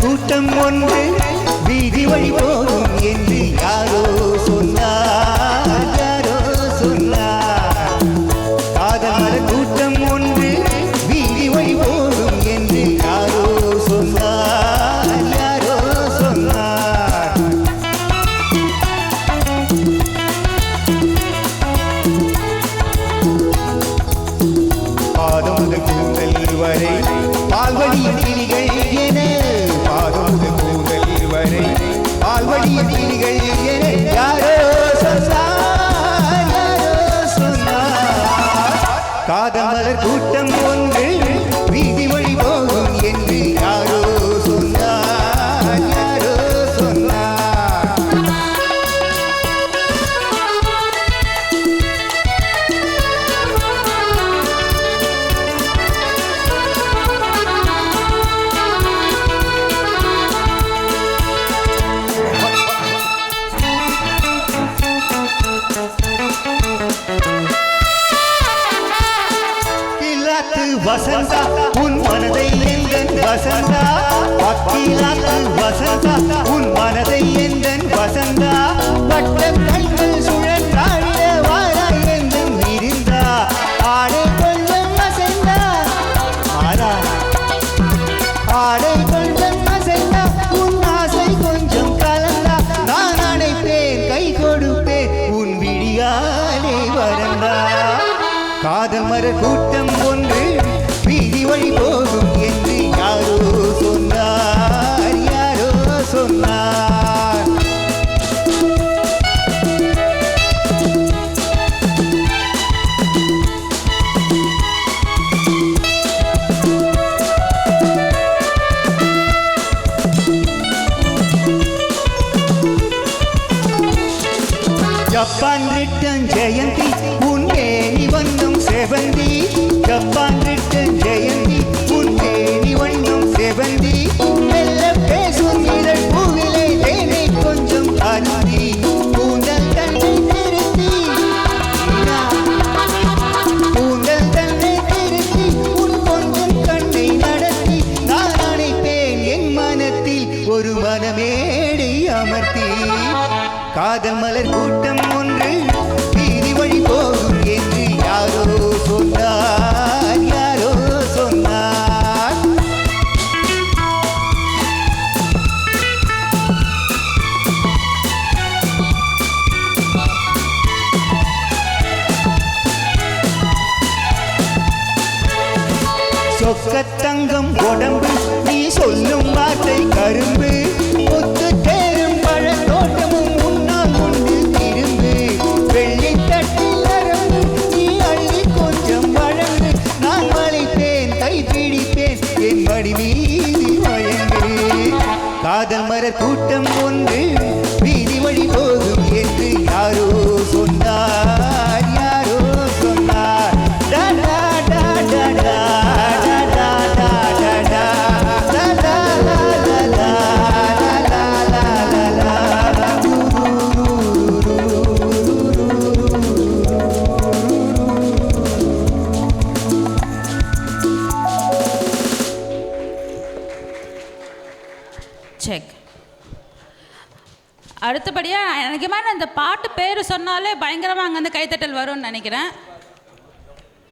கூட்டம் ஒன்று வீதி வழி போகும் என்று அக்னிகள் கிழக்கு வசந்தா உன் மனதை எந்தன் வசந்தா? அக்கிழக்கு வசந்தா உன் மனதை எந்தன் வசந்தா? பட்ட கண்கள் சுழன்றாடிட வாராய் எந்தன் இருந்தா? ஆடை கொஞ்சம் வசந்தா ஆடா ஆடை கொஞ்சம் வசந்தா உன் ஆசை கொஞ்சம் கலந்தா. நான் அணைப்பேன் கை கொடுப்பேன் உன் விழியாலே வரந்தா காதமர கூட்டம் ஒன்று போகும் என்று யாரோ சொன்னார் யாரோ சொன்னார் ஜப்பான் ரிட்டன் ஜெயந்தி உன்னேனி வண்ணம் செவந்தி அமர்த்தி. காதல் மலர் கூட்டம் ஒன்று வீதி வழி போகும் என்று யாரோ சொன்னார் யாரோ சொன்னார். சொக்கத்தங்கம் உடம்பு நீ சொல்லும் வார்த்தை கரும்பு காதல் மர கூட்டம் ஒன்று வீதி வழி போகும் என்று யாரோ சொன்னார். அடுத்தபடியாக எனக்கு மாதிரி இந்த பாட்டு பேர் சொன்னாலே பயங்கரமாக அங்கேருந்து கைத்தட்டல் வரும்னு நினைக்கிறேன்.